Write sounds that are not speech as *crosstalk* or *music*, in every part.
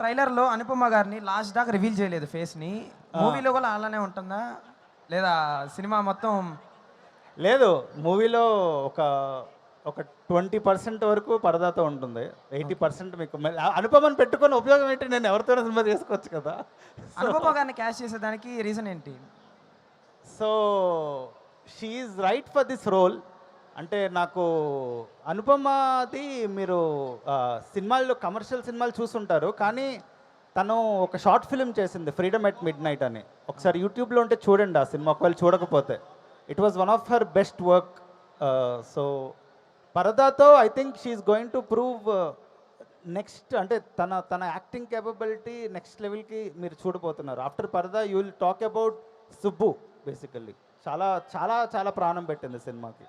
ట్రైలర్లో అనుపమ గారిని లాస్ట్ దాకా రివీల్ చేయలేదు ఫేస్ని. మూవీలో కూడా అలానే ఉంటుందా? లేదా సినిమా మొత్తం లేదు మూవీలో ఒక ఒక ట్వంటీ పర్సెంట్ వరకు పరదాతో ఉంటుంది. ఎయిటీ పర్సెంట్ మీకు అనుపమని పెట్టుకొని ఉపయోగం ఏంటి? నేను ఎవరితోనో సినిమా చేసుకోవచ్చు కదా. *laughs* అనుపమ గారిని క్యాష్ చేసేదానికి రీజన్ ఏంటి? So she's right for this role అంటే నాకు అనుపమది మీరు సినిమాల్లో కమర్షియల్ సినిమాలు చూసుంటారు. కానీ తను ఒక షార్ట్ ఫిల్మ్ చేసింది ఫ్రీడమ్ ఎట్ మిడ్ నైట్ అని. ఒకసారి యూట్యూబ్లో ఉంటే చూడండి ఆ సినిమా ఒకవేళ చూడకపోతే. It was one of her best work so పరదాతో I think she's going to prove next అంటే తన తన యాక్టింగ్ కేపబిలిటీ నెక్స్ట్ లెవెల్కి మీరు చూడబోతున్నారు. After Paradha you will talk about Subbu basically చాలా చాలా చాలా ప్రాణం పెట్టింది సినిమాకి.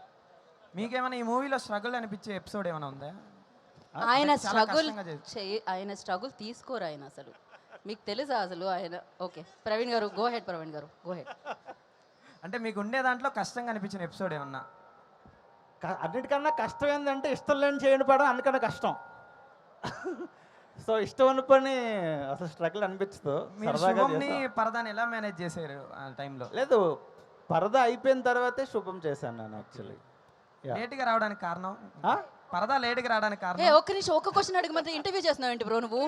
మీకేమైనా ఈ మూవీలో స్ట్రగుల్ అనిపించే ఎపిసోడ్ ఏమైనా ఉందా? ఆయన స్ట్రగుల్ ఆయన స్ట్రగుల్ తీసుకోరు ఆయన అసలు. మీకు తెలుసా అసలు ఆయన? ఓకే ప్రవీణ్ గారు గో హెడ్ ప్రవీణ్ గారు గో హెడ్ అంటే మీకు ఉండే దాంట్లో కష్టంగా అనిపించిన ఎపిసోడ్ ఏమన్నా? అన్నిటికన్నా కష్టం ఏంటంటే ఇష్టం లేని చేయని పడడం అందుకన్నా కష్టం. సో ఇష్టం ఉన్న పని అసలు స్ట్రగుల్ అనిపించదు. పరదాని ఎలా మేనేజ్ చేశారు ఆ టైంలో లేదు పరదా అయిపోయిన తర్వాతే శుభం చేశాను నేను యాక్చువల్లీ లేట్గా రావడానికి కారణం? పరదా లేట్గా రావడానికి ఏ కారణం? ఒక్క నిమిషం ఒక్క క్వశ్చన్ అడిగి మాత్రం ఇంటర్వ్యూ చేస్తున్నావు ఏంటి బ్రో నువ్వు?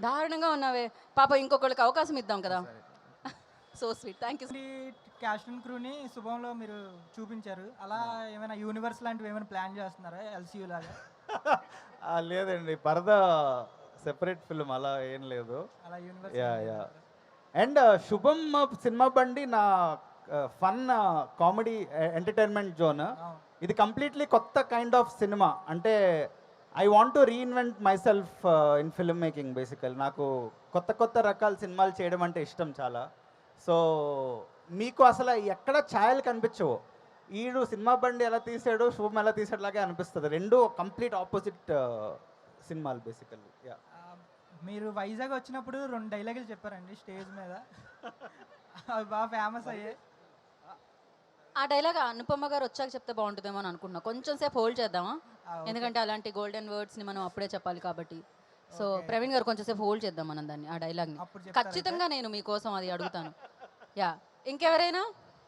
దారుణంగా ఉన్నావే. పాప ఇంకొకళ్ళకి అవకాశం ఇద్దాం కదా. So sweet thank you cast and క్రూని శుభంలో మీరు చూపించారు. అలా ఏమైనా యూనివర్స్ లాంటివి ఏమైనా ప్లాన్ చేస్తున్నారా? ఎల్సీయూ లాగా? *laughs* ఆ, లేదండి. పరదా సెపరేట్ ఫిల్మ్ అలా ఏం లేదు. అలా universe yeah yeah and Subham cinema బండి నా ఫన్ కామెడీ ఎంటర్టైన్మెంట్ జోన్ ఇది కంప్లీట్లీ కొత్త కైండ్ ఆఫ్ సినిమా అంటే I want to reinvent myself in film making basically నాకు కొత్త కొత్త రకాల సినిమాలు చేయడం అంటే ఇష్టం చాలా. సో మీకు అసలు ఎక్కడ ఛాయలు కనిపించవు. ఈడు సినిమా బండి ఎలా తీసాడు శుభం ఎలా తీసాడు లాగే అనిపిస్తుంది. రెండు కంప్లీట్ ఆపోజిట్ సినిమాలు బేసికల్లీ యా మీరు వైజాగ్ వచ్చినప్పుడు రెండు డైలాగులు చెప్పారండి స్టేజ్ మీద. *laughs* అవి బాగా ఫేమస్ అయ్యాయి. ఆ డైలాగ్ అనుపమ గారు వచ్చాక చెప్తే బాగుంటుందేమో అని అనుకుంటున్నా కొంచెం సేపు హోల్డ్ చేద్దామా? ఎందుకంటే అలాంటి గోల్డెన్ వర్డ్స్ని మనం అప్పుడే చెప్పాలి కాబట్టి. సో ప్రవీణ్ గారు కొంచెం సేపు హోల్డ్ చేద్దాం మనం దాన్ని ఆ అప్పుడు చెప్తారా ఖచ్చితంగా నేను మీకోసం అది అడుగుతాను. యా. ఇంకెవరైనా?